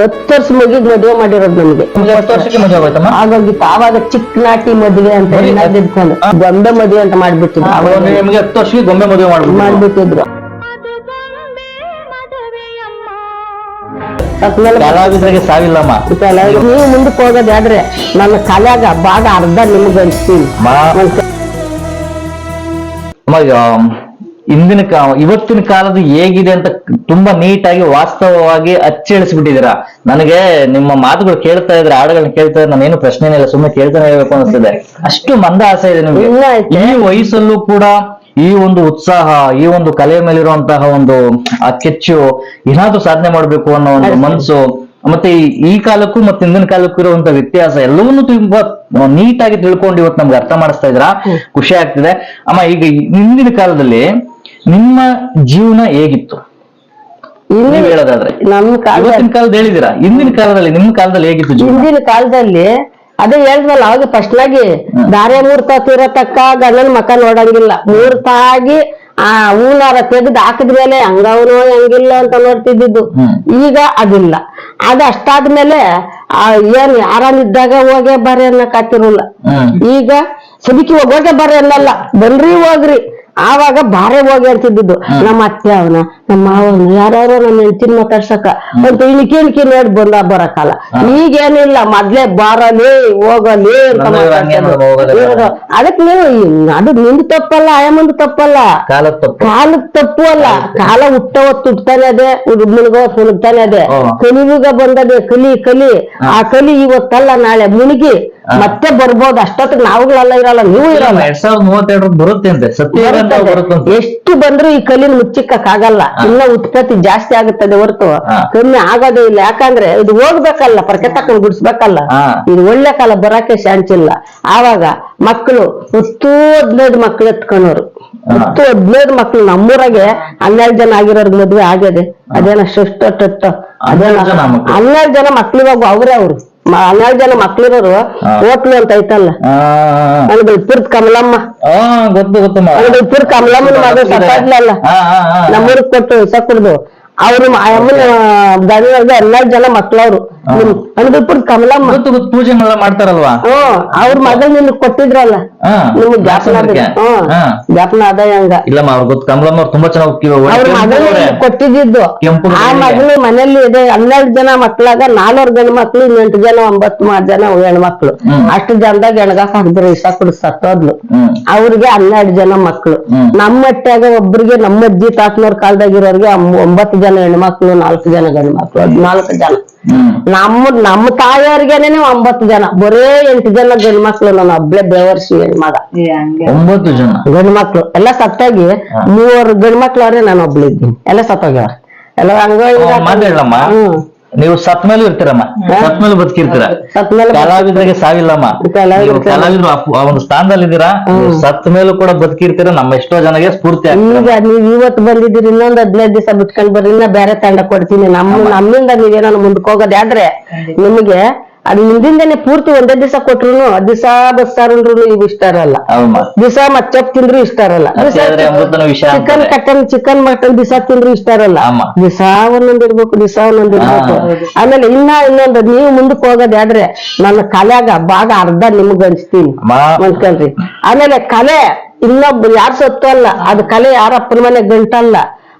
ಹತ್ತು ವರ್ಷ ಮುಗಿದ್ ಮದುವೆ ಮಾಡಿರೋದು ನಮ್ಗೆ. ಹಾಗಾಗಿ ಹತ್ತು ವರ್ಷಕ್ಕೆ ಮದುವೆ ಆಗೋಯ್ತಮ್ಮ? ಆಗೋಗಿತ್ತು ಆವಾಗ ಚಿಕ್ಕ ನಾಟಿ ಮದುವೆ ಅಂತ ಇದ್ಕೊಂಡು ಗೊಂಬೆ ಮದುವೆ ಅಂತ ಮಾಡ್ಬಿಟ್ಟಿದ್ರು. ಅವಾಗ ಅವಾಗ ನಿಮ್ಗೆ ಹತ್ತು ವರ್ಷಕ್ಕೆ ಗೊಂಬೆ ಮದುವೆ ಮಾಡ್ಬಿಟ್ಟು ಮಾಡ್ಬಿಟ್ಟಿದ್ರು. ಸತ್ಮೇಲೆ ಕಲಾವಿದರಿಗೆ ಸಾವಿಲ್ಲಮ್ಮ. ಗೊತ್ತಲ್ಲ, ನೀವು ಮುಂದಕ್ಕೆ ಹೋಗೋದಾದ್ರೆ ನನ್ನ ಕಲೆಯಾಗ ಭಾಗ ಅರ್ಧ ನಿಮ್ಗೆ ಹಂಚ್ತೀನಿ ಅಮ್ಮ, ಈಗ, ಇಂದಿನ ಕಾ ಇವತ್ತಿನ ಕಾಲದ ಹೇಗಿದೆ ಅಂತ ತುಂಬಾ ನೀಟಾಗಿ ವಾಸ್ತವವಾಗಿ ಅಚ್ಚಳಿಸ್ಬಿಟ್ಟಿದ್ದೀರಾ? ನನಗೆ ನಿಮ್ಮ ಮಾತುಗಳು ಕೇಳ್ತಾ ಇದ್ರೆ ಹಾಡುಗಳನ್ನ ಕೇಳ್ತಾ ಇದ್ರೆ ನಾನೇನು ಪ್ರಶ್ನೆ ಇಲ್ಲ ಸುಮ್ಮನೆ ಕೇಳ್ತಾನೆ ಇರಬೇಕು ಅನಿಸ್ತದೆ ಅಷ್ಟು ಮಂದ ಆಸೆ ಇದೆ ನಿಮ್ಗೆ. ಈ ವಯಸ್ಸಲ್ಲೂ ಕೂಡ ಈ ಒಂದು ಉತ್ಸಾಹ ಈ ಒಂದು ಕಲೆ ಮೇಲಿರುವಂತಹ ಒಂದು ಆ ಕೆಚ್ಚು ಏನಾದ್ರೂ ಸಾಧನೆ ಮಾಡ್ಬೇಕು ಅನ್ನೋ ಒಂದು. ಮನಸ್ಸು ಮತ್ತೆ ಈ- ಈ ಕಾಲಕ್ಕೂ ಮತ್ತೆ ಹಿಂದಿನ ಕಾಲಕ್ಕೂ ಇರುವಂತ ವ್ಯತ್ಯಾಸ ಎಲ್ಲವನ್ನೂ ತುಂಬಾ ನೀಟಾಗಿ ತಿಳ್ಕೊಂಡು ಇವತ್ತು ನಮ್ಗೆ ಅರ್ಥ ಮಾಡಿಸ್ತಾ ಇದ್ರ ಖುಷಿ ಆಗ್ತಿದೆ. ಅಮ್ಮ ಈಗ ಹಿಂದಿನ ಕಾಲದಲ್ಲಿ ನಿಮ್ಮ ಜೀವನ ಹೇಗಿತ್ತು? ಇಲ್ಲಿ ಹೇಳೋದಾದ್ರೆ. ನಮ್ಮ ಕಾಲದಲ್ಲಿ ಇವತ್ತಿನ ಕಾಲದ ಹೇಳಿದಿರಾ ಹಿಂದಿನ ಕಾಲದಲ್ಲಿ ನಿಮ್ಮ ಕಾಲದಲ್ಲಿ ಹೇಗಿತ್ತು ಜೀವನ? ಹಿಂದಿನ ಕಾಲದಲ್ಲಿ ಅದೇ ಹೇಳಿದ್ವಲ್ಲ ಅವಾಗ ಫಸ್ಟ್ಲಾಗಿ ದಾರೆ ಮೂರ್ತ ತೀರ ತಕ್ಕ ಗಂಡನ ಮಕ್ಕ ನೋಡಂಗಿಲ್ಲ. ಮೂರ್ತ ಆಗಿ ಆ ಹೂನಾರ ತೆಗೆದು ಹಾಕಿದ್ಮೇಲೆ ಹಂಗವನು ಹೆಂಗಿಲ್ಲ ಅಂತ ನೋಡ್ತಿದ್ದಿದ್ದು. ಈಗ ಅದಿಲ್ಲ. ಅದು ಅಷ್ಟಾದ್ಮೇಲೆ ಆ ಏನ್ ಆರಾಮಿದ್ದಾಗ ಹೋಗೇ ಬರ್ರಿ ಹ್ಮ್ ಈಗ ಸದಿಕಿ ಹೋಗೋಕೆ ಬರ್ರಿ ಅನ್ನಲ್ಲ. ಬನ್ರಿ ಹೋಗ್ರಿ. ಆವಾಗ ಬಾರೆ ಹೋಗಿ ನಮ್ಮ ಅತ್ತೆ ಅವನ ನಮ್ಮ ಮಾವನ ಯಾರು ನಮ್ಮ ಹೆಂಡತಿನ ಮಾತಾಡ್ಸಕ ಅಂತ ಇಣಿಕೆ ಇಣಿಕೆ ನೋಡಿ ಬಂದ ಬರಕಲ್ಲ ಈಗೇನಿಲ್ಲ ಮೊದ್ಲೇ ಬಾರಲಿ ಹೋಗಲಿ ಅಂತ ಅದಕ್ಕೆ ನೀವು ಅದು ನಿಂದು ತಪ್ಪಲ್ಲ ಆಯಮ್ಮಂದು ತಪ್ಪಲ್ಲ. ಕಾಲದ ತಪ್ಪು. ಅಲ್ಲ ಕಾಲ ಹುಟ್ಟವ ಹುಟ್ತಾನೆ ಅದೇ ಮುಳುಗವತ್ತು ಮುಳುಗ್ತಾನೆ ಅದೇ. ಕಲಿಯುಗ ಬಂದದೆ ಕಲಿ ಕಲಿ. ಆ ಕಲಿ ಇವತ್ತಲ್ಲ ನಾಳೆ ಮುಳುಗಿ. ಮತ್ತೆ ಬರ್ಬೋದು ಅಷ್ಟೊತ್ತಿಗೆ ನಾವುಗಳೆಲ್ಲ ಇರಲ್ಲ ನೀವು ಇರಲ್ಲ. ಎರಡ್ ಸಾವಿರದ ಮೂವತ್ತೆರಡು ಬರುತ್ತೆ ಅಂತೆ. ಸತ್ಯ ಬರುತ್ತಂತೆ ಎಷ್ಟು ಬಂದ್ರು ಈ ಕಲಿನ ಮುಚ್ಚಿಕ್ಕಾಗಲ್ಲ. ಇನ್ನ ಉತ್ಪತ್ತಿ ಜಾಸ್ತಿ ಆಗುತ್ತದೆ ಹೊರತು. ಕಮ್ಮಿ ಆಗೋದೇ ಇಲ್ಲ. ಯಾಕಂದ್ರೆ ಇದು ಹೋಗ್ಬೇಕಲ್ಲ ಪರ್ಕೆ ತಕೊಂಡು ಗುಡಿಸ್ಬೇಕಲ್ಲ. ಇದು ಒಳ್ಳೆ ಕಾಲ ಬರಕ್ಕೆ ಶಾಂತಿ ಇಲ್ಲ. ಆವಾಗ ಮಕ್ಕಳು ಹತ್ತು ಹದಿನೈದು ಮಕ್ಳು ಎತ್ಕೊಂಡವ್ರು. ಹತ್ತು ಹದಿನೈದು ಮಕ್ಳು. ನಮ್ಮೂರಾಗೆ ಹನ್ನೆರಡು ಜನ ಆಗಿರೋರ್ಗ್ ಮದ್ವೆ ಆಗ್ಯದೆ ಅದೇನ ಅಷ್ಟೊಟ್ಟೊಟ್ಟ ಅದೇನ ಹನ್ನೆರಡು ಜನ ಮಕ್ಳು? ಅವ್ರೆ ಅವ್ರು. ಹನ್ನೆರಡು ಜನ ಮಕ್ಳಿರೋರು. ಹೋಟ್ಲು ಅಂತ ಐತಲ್ಲ? ಇಪ್ಪುರ್ದ್ ಕಮಲಮ್ಮ. ಗೊತ್ತು ನನಗೆ ಇಪ್ಪುರ್ ಕಮಲಮ್ಮನ ಮಗ ಆ. ನಮ್ಮೂರಿಗೆ ಕೊಟ್ಟು ವಿಷ ಕುಡ್ದು. ಅವ್ರು ಅಮ್ಮನ ಗಂಡಗೆ ಹನ್ನೆರಡು ಜನ ಮಕ್ಳವ್ರು. ಅನ್ಬಿಟ್ಟು ಕಮಲಮ್ಮ ಪೂಜೆ ಮಾಡ್ತಾರಲ್ವಾ? ಅವ್ರ ಮಗಳು ನಿಮ್ಗೆ ಕೊಟ್ಟಿದ್ರಲ್ಲ. ನಿಮ್ಗೆ ಜ್ಞಾಪನ. ಜ್ಞಾಪನ ಅದ ಹಂಗ. ಇಲ್ಲಮ್ಮ ಅವ್ರು ಗೊತ್ತು. ಕಮಲಮ್ಮ ಅವ್ರು ತುಂಬಾ ಚೆನ್ನಾಗಿ ಅವ್ರ ಮಗಳು ಕೊಟ್ಟಿದ್ದು ಆ. ಮಗಳು ಮನೇಲಿ ಇದೆ. ಹನ್ನೆರಡು ಜನ ಮಕ್ಳಾಗ ನಾಲ್ವರು ಗಂಡು ಮಕ್ಳು ಎಂಟು ಜನ ಒಂಬತ್ತು ಮೂರ್ ಜನ ಹೆಣ್ಮಕ್ಳು. ಅಷ್ಟು ಜನದಾಗ ಹೆಣ್ಗಾಕ್ ಹಾಕಿದ್ರು ಇಷ್ಟ ಕುಡ್ ಸತ್ತೋದ್ಲು ಅವ್ರಿಗೆ ಹನ್ನೆರಡು ಜನ ಮಕ್ಳು. ನಮ್ಮ ಅಟ್ಟಾಗ ಒಬ್ರಿಗೆ ನಮ್ಮ ಅಜ್ಜಿ ತಾತನವ್ರ ಕಾಲದಾಗ ಇರೋರ್ಗೆ ಅಮ್- ಒಂಬತ್ತು ಜನ ಹೆಣ್ಮಕ್ಳು ನಾಲ್ಕು ಜನ ಗಂಡು ಮಕ್ಳು ನಾಲ್ಕು ಜನ ನಮ್ಮ ನಮ್ಮ ತಾಯಿಯವ್ರಿಗೇನೆ ಒಂಬತ್ತು ಜನ ಬರೇ ಎಂಟು ಜನ ಗಂಡು ಮಕ್ಳು ನಾನು ಒಬ್ಳೆ ಬೆವರ್ಸಿ ಹೆಣ್ಮಗ ಒಂಬತ್ತು ಜನ? ಗಂಡು ಮಕ್ಳು ಎಲ್ಲ ಸತ್ತಾಗಿ ಮೂವರು ಗಂಡು ಮಕ್ಳು ಅವ್ರೆ ನಾನು ಒಬ್ಳಿದ್ದೀನಿ. ಎಲ್ಲ ಸತ್ತೋಗ್ಯಾವ ಎಲ್ಲ ಹಂಗ ಹ್ಮ್. ನೀವು ಸತ್ ಮೇಲೂ ಇರ್ತೀರಮ್ಮ. ಸತ್ ಮೇಲೆ ಬದುಕಿರ್ತೀರ. ಕಲಾವಿದ್ರಿಗೆ ಸಾವಿಲ್ಲಮ್ಮ. ಕಲಾವಿದ್ರು ನೀವು ಕಲಾವಿದ್ರು ಆ- ಒಂದು ಸ್ಥಾನದಲ್ಲಿ ಇದ್ದೀರಾ ಸತ್ ಮೇಲೂ ಕೂಡ ಬದುಕಿರ್ತೀರ ನಮ್ಮ ಎಷ್ಟೋ ಜನಗೆ ಸ್ಫೂರ್ತಿ ಈಗ ನೀವ್ ಇವತ್ತು ಬಂದಿದ್ದೀರಿ ಇನ್ನೊಂದ್ ಹದಿನೈದು ದಿವಸ ಬಿಟ್ಕೊಂಡ್ ಬರ್ರಿ ಇನ್ನ ಬೇರೆ ತಂಡ ಕೊಡ್ತೀನಿ. ನಮ್ಮ ನಮ್ಮಿಂದ ನೀವೇನೋ ಮುಂದಕ್ಕೆ ಹೋಗೋದಾದ್ರೆ ನಿಮಗೆ ಅದು ಹಿಂದಿಂದನೆ ಪೂರ್ತಿ ಒಂದೇ ದಿವಸ ಕೊಟ್ರು ದಿವಸ ಬಸ್ಸಾರುಂಡ್ರು ಇವ್ ಇಷ್ಟ ಇರಲ್ಲ. ದಿವಸ ಮಚ್ಚಪ್ ತಿಂದ್ರು ಇಷ್ಟ ಇರಲ್ಲ. ಚಿಕನ್ ಕಟ್ಟನ್ ಕಟನ್ ಚಿಕನ್ ಮಟನ್ ದಿವಸ ತಿಂದ್ರು ಇಷ್ಟ ಇರಲ್ಲ. ದಿವಸ ಒಂದೊಂದ್ ಇರ್ಬೇಕು ದಿವಸ ಒಂದೊಂದ್ ಇರ್ಬೇಕು. ಆಮೇಲೆ ಇನ್ನ ಇನ್ನೊಂದು ನೀವು ಮುಂದಕ್ಕೆ ಹೋಗೋದಾದ್ರೆ ನನ್ನ ಕಲೆಗ ಭಾಗ ಅರ್ಧ ನಿಮ್ಗ್ ಹಂಚ್ತೀನಿ ಅಂದ್ಕೊಳ್ರಿ ಆಮೇಲೆ ಕಲೆ ಇನ್ನೊಬ್ಬ ಯಾರ್ ಸತ್ತು ಅಲ್ಲ. ಅದು ಕಲೆ ಯಾರ ಅಪ್ಪನ ಮನೆ ಗಂಟಲ್ಲ.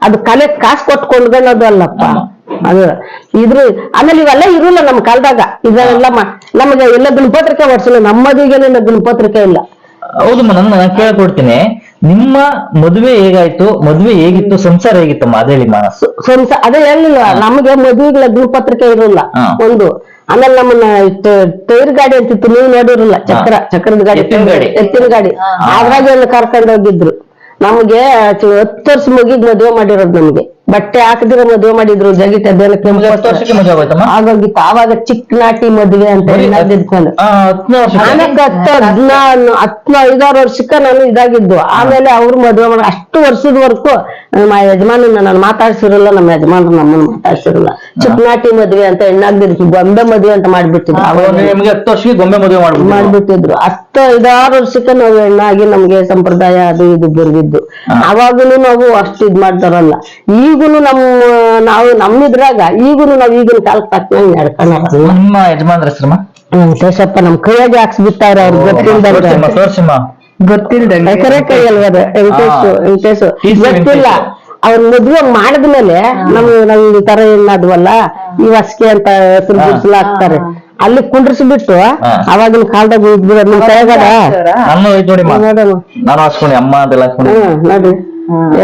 ಅದು ಕಲೆ ಕಾಸು ಕೊಟ್ಟು ಕೊಂಡ್ಕೊಳ್ಳೋದು ಅಲ್ಲಪ್ಪ. ಅದು ಇದ್ರ ಆಮೇಲೆ ಇವೆಲ್ಲ ಇರಲ್ಲ ನಮ್ಮ ಕಾಲದಾಗ. ಇದೆಲ್ಲ ನಮ್ಗೆ ಎಲ್ಲ ಗುಣಪತ್ರಿಕೆ ಹೊಡ್ಸಲ್ಲ ನಮ್ಮದಿಗೇನಿಲ್ಲ ಗುಣಪತ್ರಿಕೆ ಇಲ್ಲ. ಹೌದು ನನ್ನ ನಾನು ಕೇಳ್ಕೊಡ್ತೀನಿ. ನಿಮ್ಮ ಮದುವೆ ಹೇಗಾಯ್ತು? ಮದುವೆ ಹೇಗಿತ್ತು? ಸಂಸಾರ ಹೇಗಿತ್ತಮ್ಮ ಅದೇ ಮಾನಸ್? ಸಂಸ ಅದೇ ಹೇಳಿಲ್ಲ ನಮಗೆ ಮದುವೆಗಳ ಗುಣಪತ್ರಿಕೆ ಇರಲ್ಲ. ಒಂದು ಆಮೇಲೆ ನಮ್ಮನ್ನ ಟೈರ್ ಗಾಡಿ ಅಂತಿತ್ತು ನೀವು ನೋಡಿರಲ್ಲ ಚಕ್ರ ಚಕ್ರದ ಗಾಡಿ. ಎತ್ತಿನ ಗಾಡಿ. ಅದ್ರಾಗ ಎಲ್ಲ ಕರ್ಕೊಂಡು ಹೋಗಿದ್ರು. ನಮ್ಗೆ ಹತ್ತು ವರ್ಷ ಮುಗಿಗ್ ಮದುವೆ ಮಾಡಿರೋದು ನಮ್ಗೆ. ಬಟ್ಟೆ ಹಾಕದಿರ ಮದುವೆ ಮಾಡಿದ್ರು ಜಗಿತ ಹಾಗಾಗಿ ಆವಾಗ ಚಿಕ್ಕ ನಾಟಿ ಮದುವೆ ಅಂತ ಇದ್ಕೊಂಡು ಹತ್ತು ಹದಿನಾರು ಐದಾರು ವರ್ಷಕ್ಕ ನಾನು ಇದಾಗಿದ್ದು. ಆಮೇಲೆ ಅವ್ರು ಮದುವೆ ಮಾಡ ಅಷ್ಟು ವರ್ಷದವರೆಗೂ ನಮ್ಮ ಯಜಮಾನ ನಾನು ಮಾತಾಡ್ಸಿರಲ್ಲ ನಮ್ಮ ಯಜಮಾನ್ರು ನಮ್ಮನ್ನ ಮಾತಾಡ್ಸಿರಲ್ಲ. ಚಿಕ್ಕನಾಟಿ ಮದುವೆ ಅಂತ ಹೆಣ್ಣಾಗ್ದಿದ್ರು ಗೊಂಬೆ ಮದುವೆ ಅಂತ ಮಾಡ್ಬಿಟ್ಟಿದ್ರು. ಹತ್ತು ವರ್ಷಕ್ಕೆ ಗೊಂಬೆ ಮದುವೆ ಮಾಡ್ಬಿಟ್ಟು ಮಾಡ್ಬಿಟ್ಟಿದ್ರು. ಹತ್ತು ಐದಾರು ವರ್ಷಕ್ಕೆ ನಾವು ಹೆಣ್ಣಾಗಿ ನಮ್ಗೆ ಸಂಪ್ರದಾಯ ಅದು ಇದು ಬರ್ದಿದ್ದು. ಅವಾಗಲೂ ನಾವು ಅಷ್ಟು ಇದ್ ಮಾಡ್ತಾರಲ್ಲ. ಈಗ ಈಗೂನು ನಮ್ಮ ನಾವು ನಮ್ಮಿದ್ರಾಗ ಈಗೂನು ನಾವ್ ಈಗಿನ ಕಾಲಕ್ಕೆ ತಕ್ಕಂಗೆ ನಮ್ಮ ನಿಮ್ಮ ಯಜಮಾನ್ರ ಹೆಸರಮ್ಮ ನಮ್ ಕೈಯಾಗ ಹಾಕ್ಸ್ಬಿಟ್ಟಾರ ಅವ್ರ ಗೊತ್ತಿಲ್ಲ ಗೊತ್ತಿಲ್ಲ ತೋರ್ಸಿಮ್ಮ ಗೊತ್ತಿಲ್ಲ ಕರೆ ಕೈ ಅಲ್ವದ ವೆಂಕಟೇಶ್ ಹಾ. ವೆಂಕಟೇಶ್ ಟಿ.ಸಿ. ಗೊತ್ತಿಲ್ಲ. ಅವ್ರ ಮದ್ವೆ ಮಾಡಿದ್ಮೇಲೆ ನಮ್ ನಮ್ ಈ ತರ ಏನಾದ್ವಲ್ಲ ಈ ವಸ್ಕೆ ಅಂತ ಹೆಸರು ಗುಡ್ಸಲ ಹಾಕ್ತಾರೆ. ಅಲ್ಲಿ ಕುಂಡ್ರಿಸ್ಬಿಟ್ಟು ಅವಾಗಿನ ಕಾಲದಾಗ ಇದ್ಬಿಡ ನಿಮ್ ಕೈಯಾಗದ ನಾನು ಇದು ನೋಡಿಮ್ಮ ನೋಡೋಣ. ನಾನು ಹಾಸ್ಕೊಂಡೆ ಅಮ್ಮ ಅದೆಲ್ಲ ಹಾಸ್ಕೊಂಡೆ ಹ್ಮ್ ನೋಡಿ.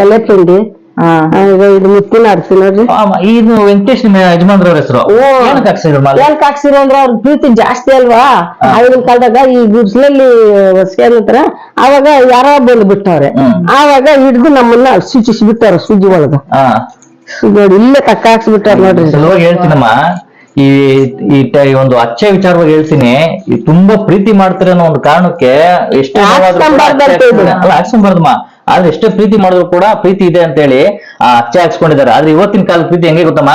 ಎಲೆ ತಿಂಡಿ. ಇದು ಮುತ್ತಿನ ಅರ್ಸಿ ನೋಡ್ರಿ. ಇದು ವೆಂಕಟೇಶ್ ನಿಮ್ಮ ಯಜಮಾನ್ರವ್ರ ಹೆಸರು. ಏನಕ್ಕೆ ಹಾಕ್ಸಿದ್ರು ಮಾಲೆ? ಏನ್ ಹಾಕ್ಸಿರ ಅಂದ್ರೆ ಅವ್ರ ಪ್ರೀತಿ ಜಾಸ್ತಿ ಅಲ್ವಾ? ಆಗಿನ ಕಾಲದಾಗ ಈ ಗುಡ್ಸ್ಲಲ್ಲಿ ಸೇರ್ತಾರ ಅಂತಾರ ಅವಾಗ ಯಾರೋ ಬಂದು ಬಿಟ್ಟವ್ರೆ. ಆವಾಗ ಹಿಡ್ದು ನಮ್ಮನ್ನ ಸೂಚಿಸಿ ಬಿಟ್ಟವ್ರ ಸೂಜಿ ಒಳಗ. ನೋಡಿ ಇಲ್ಲೇ ತಕ್ಕ ಹಾಕ್ಸ್ಬಿಟ್ಟಾರ ನೋಡ್ರಿ. ಸಲುವಾಗಿ ಹೇಳ್ತೀನಮ್ಮ ಈ ಈ ಒಂದು ಅಚ್ಚೆ ವಿಚಾರವಾಗಿ ಹೇಳ್ತೀನಿ. ತುಂಬಾ ಪ್ರೀತಿ ಮಾಡ್ತಾರೆ ಅನ್ನೋ ಒಂದು ಕಾರಣಕ್ಕೆ ಎಷ್ಟು ಅಲ್ಲ ಹಾಕ್ಸ್ಕೊಂಬಾರ್ದಮ್ಮ. ಆದ್ರೆ ಎಷ್ಟೇ ಪ್ರೀತಿ ಮಾಡಿದ್ರು ಕೂಡ ಪ್ರೀತಿ ಇದೆ ಅಂತ ಹೇಳಿ ಆ ಅಚ್ಚೆ ಹಾಕ್ಸ್ಕೊಂಡಿದ್ದಾರೆ. ಆದ್ರೆ ಇವತ್ತಿನ ಕಾಲದ ಪ್ರೀತಿ ಹೆಂಗೆ ಗೊತ್ತಮ್ಮ?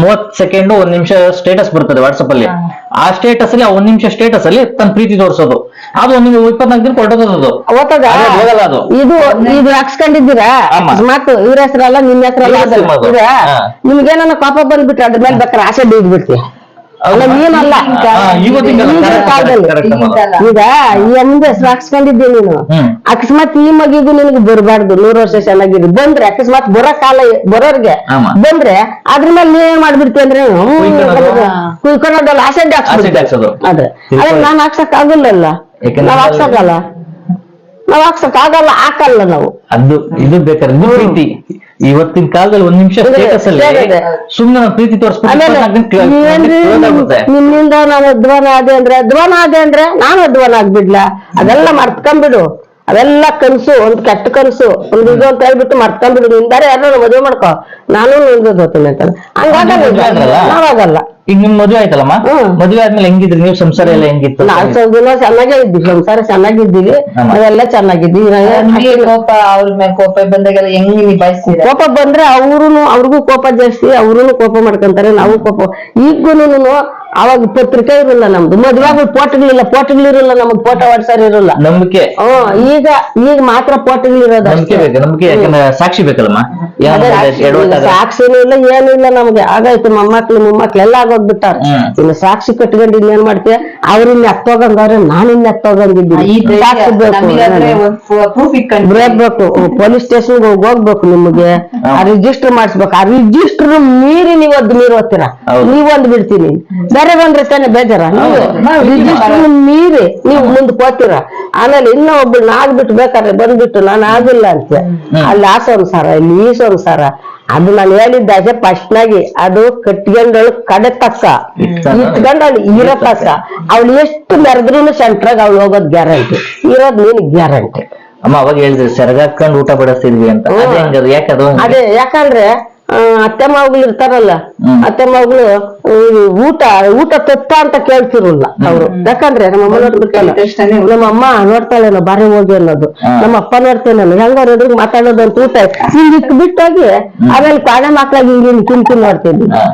ಮೂವತ್ ಸೆಕೆಂಡ್ ಒಂದ್ ನಿಮಿಷ ಸ್ಟೇಟಸ್ ಬರ್ತದೆ ವಾಟ್ಸಪ್ ಅಲ್ಲಿ. ಆ ಸ್ಟೇಟಸ್ ಅಲ್ಲಿ ಒಂದ್ ನಿಮಿಷ ಸ್ಟೇಟಸ್ ಅಲ್ಲಿ ತನ್ನ ಪ್ರೀತಿ ತೋರಿಸೋದು. ಅದು ಒಂದ್ ಇಪ್ಪತ್ನಾಲ್ಕು ದಿನ ಕೊಟ್ಟೋದು ಓತದ ಅದೇ ಅದು. ಇದು ಇದು ಹಾಕ್ಸ್ಕೊಂಡಿದ್ದೀರಾ? ಮತ್ತು ಇವ್ರ ಹೆಸರಲ್ಲ ನಿಮ್ ಹೆಸರಲ್ಲ ನಿಮ್ಗೆ. ನಿಮ್ಗೇನ ಕೋಪ ಬಂದ್ಬಿಟ್ರೆ ಅದ್ರ ಮೇಲೆ ಬೇಕಾದ್ರೆ ಆಸೆ ಬೀಗ್ಬಿಡ್ತೀವಿ ನೀನಲ್ಲ. ಈಗ ಎಂದ ಸಾಕ್ಸ್ಕೊಂಡಿದ್ದೆ ನೀನು? ಅಕಸ್ಮಾತ್ ಈ ಮಗಿದು ನಿನಗೆ ಬರಬಾರ್ದು ನೂರು ವರ್ಷ ಚೆನ್ನಾಗಿರಿ. ಬಂದ್ರೆ ಅಕಸ್ಮಾತ್ ಬರ ಕಾಲ ಬರೋರ್ಗೆ. ಬಂದ್ರೆ ಅದ್ರ ಮೇಲೆ ನೀವೇನ್ ಮಾಡ್ಬಿಡ್ತಿ ಅಂದ್ರೆ. ಕುಯ್ಕೊಳ್ಳೋದಲ್ಲ ಆಸೆಡ್ ಹಾಕ್ಸೋದು. ಅದೇ. ಅದೇ ನಾನ್ ಹಾಕ್ಸಕ್ ಆಗಲ್ಲ ಯಾಕಂದ್ರೆ ನಾವ್ ಹಾಕ್ಸಕ್ಕಲ್ಲ ನಾವ್ ಹಾಕ್ಸಕ್ ಆಗಲ್ಲ ಹಾಕಲ್ಲ ನಾವು. ಅದು ಇದು ಬೇಕಾದ್ರೆ ಇವತ್ತಿನ ಕಾಲದಲ್ಲಿ ಒಂದ್ ನಿಮಿಷ ಸ್ಟೇಟಸ್ ಅಲ್ಲಿ ಸುಮ್ಮನೆ ನಾನು ಪ್ರೀತಿ ತೋರಿಸ್ಬಿಟ್ಟು. ನಿನ್ನಿಂದ ನಾನು ಅಧ್ವಾನ ಆದೆ ಅಂದ್ರೆ ಅಧ್ವಾನ ಆದೆ ಅಂದ್ರೆ ನಾನು ಅಧ್ವಾನ ಆಗ್ಬಿಡ್ಲ? ಅದೆಲ್ಲ ಮರ್ತ್ಕೊಂಡ್ಬಿಡು. ಅವೆಲ್ಲ ಕನಸು ಒಂದ್ ಕೆಟ್ಟ ಕನಸು ಒಂದ್ ಇದು ಅಂತ ಹೇಳ್ಬಿಟ್ಟು ಮರ್ತ್ಕೊಂಡ್ಬಿಡು. ನಿಂದಾರೆ ಯಾರು ಮದುವೆ ಮಾಡ್ಕೋ. ನಾನು ಹೋಗ್ತೀನಿ ಅಂತ? ನಾವಾಗಲ್ಲ. ಈಗ ನಿಮ್ ಮದ್ವೆ ಆಯ್ತಲ್ಲಮ್ಮ ಮದ್ವೆ ಆದ್ಮೇಲೆ ಹೆಂಗಿದ್ರಿ? ನೀವು ಸಂಸಾರ ಎಲ್ಲ ಹೆಂಗಿತ್ತು? ನಾವ್ ಸ್ವಲ್ಪ ದಿನ ಚೆನ್ನಾಗೇ ಇದ್ವಿ ಸಂಸಾರ ಚೆನ್ನಾಗಿದ್ದೀವಿ ಅದೆಲ್ಲ ಚೆನ್ನಾಗಿದ್ವಿ ಕೋಪ ಅವ್ರ ಮೇಲೆ ಕೋಪ ಬಂದಾಗೆಲ್ಲ ಹೆಂಗ್ ನಿಭಾಯಿಸ್ತೀವಿ ಕೋಪ ಬಂದ್ರೆ ಅವ್ರು ಅವ್ರಿಗೂ ಕೋಪ ಜಾಸ್ತಿ ಅವ್ರು ಕೋಪ ಮಾಡ್ಕೊಂತಾರೆ ನಾವು ಕೋಪ. ಈಗೂನು ಅವಾಗ ಪತ್ರಿಕೆ ಇರಲ್ಲ ನಮ್ದು. ಮದ್ವಾಗ ಫೋಟೋಗಳಿಲ್ಲ ಫೋಟೋಗಳಿರಲ್ಲ ನಮಗ್ ಫೋಟೋ ವಾಟ್ಸರ್ ಇರಲ್ಲ. ನಂಬಿಕೆ. ಹ್ಮ್ ಈಗ ಈಗ ಮಾತ್ರ ಫೋಟೋಗಳಿರೋದು ನಂಬಿಕೆ ಬೇಕು ನಂಬಿಕೆ ಯಾಕಂದ್ರೆ ಸಾಕ್ಷಿ ಬೇಕಲ್ಲಮ್ಮ ಎಡವಟ್ಟಾಗ ಸಾಕ್ಷಿನೂ ಇಲ್ಲ ಏನೂ ಇಲ್ಲ ನಮ್ಗೆ. ಆಗಾಯ್ತು ಮೊಮ್ಮಕ್ಳು ಮೊಮ್ಮಕ್ಳು ಎಲ್ಲ ಆಗೋಗ್ಬಿಟ್ಟಾರ. ಇನ್ನು ಸಾಕ್ಷಿ ಕಟ್ಕೊಂಡು ಏನ್ ಮಾಡ್ತೀಯ? ಅವ್ರಿಂದ ಎತ್ತೋಗಂಗವ್ರೆ ನಾನು ಇನ್ನ ಎತ್ತೋಗಂಗಿದ್ದೀನಿ. ಈ ಧೈರ್ಯ ಸಾಕ್ಷಿ ಬೇಕು ಬರಬೇಕು ಪೊಲೀಸ್ ಸ್ಟೇಷನ್ ಹೋಗ್ಬೇಕು ನಿಮಗೆ. ಆ ರಿಜಿಸ್ಟರ್ ಮಾಡಿಸ್ಬೇಕು. ಆ ರಿಜಿಸ್ಟರ್ ಮೀರಿ ನೀವ್ ಅದ್ ಓದ್ತೀರಾ. ನೀವೊಂದು ಬಿಡ್ತೀನಿ. ಬೇರೆ ಬಂದ್ರೆ ತಾನೇ ಬೇಜಾರ? ನೀವು ಮೀರಿ ನೀವು ಮುಂದೆ ಹೋಗ್ತೀರಾ ಆಮೇಲೆ ಇನ್ನೂ ಒಬ್ಬಳು ಆಗ್ಬಿಟ್ಟು ಬೇಕಾದ್ರೆ ಬಂದ್ಬಿಟ್ಟು ನಾನು ಆಗಿಲ್ಲ ಅಂತ. ಅಲ್ಲಿ ಆ ಸಂಸಾರ ಇಲ್ಲಿ ಈ ಸಂಸಾರ. ಅದು ನಾನು ಹೇಳಿದ್ದಾಗೆ ಫಸ್ಟ್ನಾಗಿ ಅದು ಕಟ್ಕೊಂಡಳು ಕಡೆ ತಕ್ಕ ಇಟ್ಕೊಂಡು ಅವಳು ಇರೋ ತಕ್ಕ ಅವಳು ಎಷ್ಟು ಮೆರೆದ್ರೂ ಸೆಂಟ್ರಾಗ ಅವಳು ಹೋಗೋದು ಗ್ಯಾರಂಟಿ. ಇರೋದ್ ನೀನ್ ಗ್ಯಾರಂಟಿ. ಅಮ್ಮ ಅವಾಗ ಹೇಳಿದ್ರಿ ಸೆರಗಾಕೊಂಡು ಊಟ ಬಡಿಸ್ತಿದ್ವಿ ಅಂತ. ಅದೇ ಹೆಂಗದು. ಯಾಕೆ ಅದೇ ಯಾಕಂದ್ರೆ ಅತ್ತೆ ಮಗಳು ಇರ್ತಾರಲ್ಲ. ಅತ್ತೆ ಮಗಳು ಊಟ ಊಟ ತತ್ತ ಅಂತ ಕೇಳ್ತಿರಲ್ಲ ಅವ್ರು. ಯಾಕಂದ್ರೆ ನಮ್ಮ ಅಮ್ಮ ತಕ್ಷಣನೇ ನಮ್ಮ ಅಮ್ಮ ನೋಡ್ತಾಳೇನೋ ಬಾರಿ ಹೋಗಿ ಅನ್ನೋದು. ನಮ್ಮ ಅಪ್ಪ ನೋಡ್ತೇನಲ್ಲ ಹೆಂಗ ಎದುರು ಮಾತಾಡೋದು ಅಂತ ಊಟ ಹಿಂಗ್ ಬಿಟ್ಟಾಗಿ ಬಿಟ್ಟೋಗಿ ಆಮೇಲೆ ಕಾಣೆ ಮಕ್ಳಾಗಿ ಹಿಂಗ್ ಹಿಂಗ್ ತಿಂತು ನೋಡ್ತೀನಿ. ಹಾ.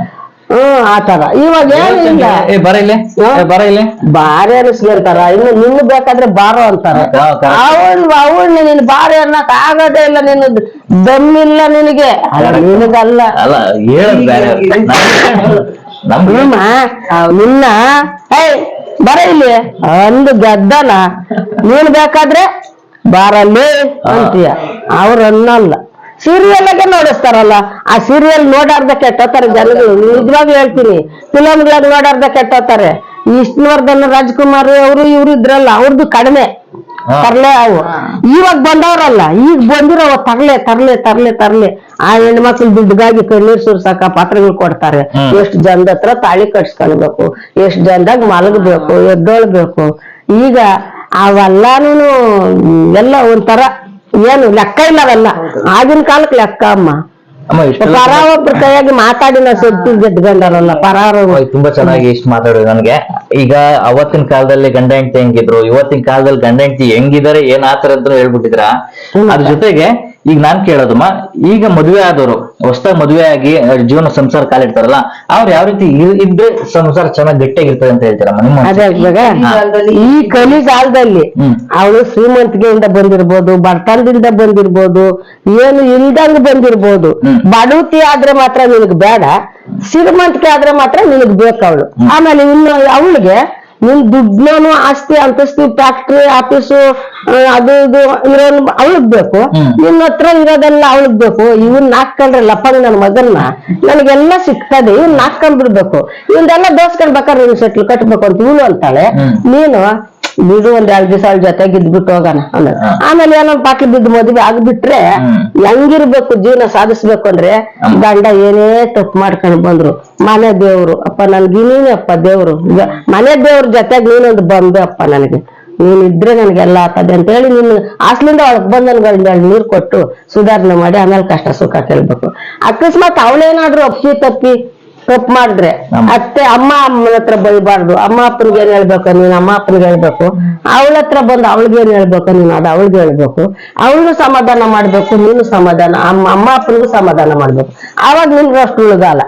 ಹ್ಮ್ ಆತರ ಇವಾಗ ಏನಿಲ್ಲ ಏ ಬರ ಇಲ್ಲಿ. ಏ, ಬರ ಇಲ್ಲಿ. ಬಾರಿ ಅನಿಸ್ಕೊಂತಾರ ಇನ್ನು ನಿನ್ನ ಬೇಕಾದ್ರೆ ಬಾರೋ ಅಂತಾರೆ. ಹಾ, correct. ಅವಳು ಅವಳು ನೀನ್ ಬಾರಿ ಅನ್ನಕ್ ಆಗೋದೇ ಇಲ್ಲ ನಿನ್ನ ದಮ್ಮಿಲ್ಲ ನಿನಗೆ. ಅಲ್ಲ ನಿನಗಲ್ಲ. ಅಲ್ಲ ಹೇಳದ್ ಬೇರೆ. ನಿನ್ನ ಏಯ್ ಬರ ಇಲ್ಲಿ. ಒಂದು ಗದ್ದಲ ನೀನ್ ಬೇಕಾದ್ರೆ ಬಾರಲ್ಲಿ ಅಂತೀಯ. ಅವ್ರ ಅನ್ನಲ್ಲ ಸೀರಿಯಲ್ ಆಗೆ ನೋಡಿಸ್ತಾರಲ್ಲ ಆ ಸೀರಿಯಲ್ ನೋಡಾರ್ದ ಕೆಟ್ಟೋತಾರೆ ಜನಗಳು. ನಿಜವಾಗ್ಲೂ ಹೇಳ್ತೀನಿ ಫಿಲಮ್ಗಳಾಗ ನೋಡಾರ್ದ ಕೆಟ್ಟೋತಾರೆ. ಈ ವಿಷ್ಣುವರ್ಧನ್ ರಾಜ್ಕುಮಾರ್ ಅವರು ಇವ್ರು ಇದ್ರಲ್ಲ ಅವ್ರದ್ದು ಕಡಿಮೆ. ತರ್ಲೆ ಅವು. ಇವಾಗ ಬಂದವ್ರಲ್ಲ ಈಗ ಬಂದಿರೋ ತರ್ಲೆ ತರ್ಲೆ ತರ್ಲೆ ತರ್ಲೆ. ಆ ಹೆಣ್ಮಕ್ಳು ದುಡ್ಡುಗಾಗಿ ಕಣ್ಣೀರ್ ಸುರ್ಸಾಕ ಪಾತ್ರಗಳು ಕೊಡ್ತಾರೆ. ಎಷ್ಟು ಎಷ್ಟ್ ಜನದ ಹತ್ರ ತಾಳಿ ಕಟ್ಸ್ಕೊಳ್ಬೇಕು ಎಷ್ಟು ಜನದಾಗ ಮಲಗಬೇಕು ಎದ್ದೊಳ್ಬೇಕು. ಈಗ ಅವೆಲ್ಲಾನು ಎಲ್ಲ ಒಂಥರ ಏನು ಲೆಕ್ಕ ಇಲ್ಲ ಅವೆಲ್ಲ ಆಗಿನ ಕಾಲಕ್ಕೆ ಲೆಕ್ಕ ಅಮ್ಮ. ಅಮ್ಮ ಇಷ್ಟೆಲ್ಲ ಪರ ಒಬ್ರ ಕೈಯಾಗಿ ಮಾತಾಡಿ ನಾವು ಸೊತ್ತು ಗೆದ್ಕೊಂಡಾರಲ್ಲ ಓಯ್, ತುಂಬಾ ಚೆನ್ನಾಗಿ ಇಷ್ಟ ಮಾತಾಡೋದು ನನಗೆ. ಈಗ ಅವತ್ತಿನ ಕಾಲದಲ್ಲಿ ಗಂಡ ಹೆಂಡತಿ ಹೆಂಗಿದ್ರು ಇವತ್ತಿನ ಕಾಲದಲ್ಲಿ ಗಂಡ ಹೆಂಡತಿ ಹೆಂಗಿದ್ದಾರೆ ಏನ್ ಆತರ ಅಂತ ಹೇಳ್ಬಿಟ್ಟಿದ್ರ. ಅದ್ರ ಜೊತೆಗೆ ಈಗ ನಾನ್ ಕೇಳೋದಮ್ಮ ಈಗ ಮದುವೆ ಆದವರು ಹೊಸದಾಗಿ ಮದುವೆ ಆಗಿ ಜೀವನ ಸಂಸಾರ ಕಾಲಿಡ್ತಾರಲ್ಲ ಅವ್ರು ಯಾವ ರೀತಿ ಇದ್ರೆ ಸಂಸಾರ ಚೆನ್ನಾಗಿ ಗಟ್ಟಿಯಾಗಿರ್ತದೆ ಅಂತ ಹೇಳ್ತಾರ ನಿಮ್ಮ ಈ ಕಲಿ ಕಾಲದಲ್ಲಿ ಅವಳು ಶ್ರೀಮಂತಿಕೆಯಿಂದ ಬಂದಿರ್ಬೋದು ಬಡತನದಿಂದ ಬಂದಿರ್ಬೋದು ಏನು ಇಲ್ದಂಗ್ ಬಂದಿರ್ಬೋದು ಬಡೂತಿ ಬಡವತಿ ಆದ್ರೆ ಮಾತ್ರ ನಿನಗ್ ಬೇಡ ಶ್ರೀಮಂತಿಕೆ ಆದ್ರೆ ಮಾತ್ರ ನಿನಗ್ ಬೇಕು ಅವಳು. ಆಮೇಲೆ ಇನ್ನು ಅವಳಿಗೆ ನಿನ್ ದುಡ್ಡನು ಆಸ್ತಿ ಅಂತಸ್ತಿ ಫ್ಯಾಕ್ಟ್ರಿ ಆಫೀಸು ಅದು ಇದು ಇರೋ ಅವಳಗ್ ಬೇಕು. ನಿನ್ನ ಹತ್ರ ಇರೋದೆಲ್ಲ ಅವಳಗ್ ಬೇಕು. ಇವನ್ ನಾಕ್ಕಂಡ್ರೆ ಲಪ್ಪಂಗ್ ನನ್ ಮಗನ್ನ. ನನಗೆಲ್ಲ ಸಿಗ್ತದೆ ಇವ್ನ್ ನಾಲ್ಕೊಂಡ್ಬಿಡ್ಬೇಕು ಬಿಡಬೇಕು ದೋಸ್ಕೊಂಡ್ ಬೇಕಾದ್ರೆ ನೀನು ಸೆಟ್ಲ್ ಕಟ್ಬೇಕು ಅಂತ ಇವನು ಅಂತಾಳೆ. ನೀನು ಬಿಡು ಒಂದ್ ಎರಡ್ ದಿವಸ ಜೊತೆ ಜೊತೆಗೆ ಇದ್ಬಿಟ್ಟು ಹೋಗೋಣ ಅನ್ನೋದು. ಹಾ. ಆಮೇಲೆ ಏನೋ ಪಾಕಿ ಬಿದ್ದು ಮದುವೆ ಆಗ್ಬಿಟ್ರೆ. ಹೆಂಗಿರ್ಬೇಕು ಜೀವನ ಸಾಧಿಸ್ಬೇಕು ಅಂದ್ರೆ ಗಂಡ ಏನೇ ತಪ್ಪು ಮಾಡ್ಕೊಂಡು ಬಂದ್ರು ಮನೆ ದೇವ್ರು ಅಪ್ಪ ನನ್ಗೆ ನೀನೇ ಅಪ್ಪ ದೇವ್ರು ಮನೆ ದೇವ್ರ ಜೊತೆಗೆ ನೀನೊಂದು ಬಂದೆ ಅಪ್ಪ ನನಗೆ ನೀನ್ ಇದ್ರೆ ನನ್ಗೆಲ್ಲ ಆಗ್ತದೆ ಅಂತ ಹೇಳಿ ನಿನ್ನ ಹಾಸ್ಲಿಂದ ಒಳಗ್ ಬಂದ್ ನೀರ್ ಕೊಟ್ಟು ಸುಧಾರಣೆ ಮಾಡಿ ಆಮೇಲೆ ಕಷ್ಟ ಸುಖ ಕೇಳ್ಬೇಕು ಅಕಸ್ಮಾತ್ ಅವಳೇನಾದ್ರೂ ಅಪ್ಪಿ ತಪ್ಪಿ ತಪ್ಪು ಮಾಡಿದ್ರೆ. ಅತ್ತೆ ಅಮ್ಮ ಅಮ್ಮನ ಹತ್ರ ಬೈಬಾರ್ದು. ಅಮ್ಮ ಅಪ್ಪನಿಗೆ ಏನ್ ಹೇಳ್ಬೇಕು? ನೀನ್ ಅಮ್ಮ ಅಪ್ಪನಿಗೆ ಹೇಳ್ಬೇಕು. ಅವಳ ಹತ್ರ ಬಂದು ಅವಳಿಗೆ ಏನ್ ಹೇಳ್ಬೇಕು? ನೀನು ಅದು ಅವಳಿಗೆ ಹೇಳ್ಬೇಕು. ಅವಳು ಸಮಾಧಾನ ಮಾಡ್ಬೇಕು ನೀನು ಸಮಾಧಾನ ಅಮ್ಮ ಅಮ್ಮ ಅಪ್ಪನಿಗೂ ಸಮಾಧಾನ ಮಾಡ್ಬೇಕು. ಆವಾಗ ನಿನ್ಗೆ ಅಷ್ಟು ಉಳಿಗಾಲ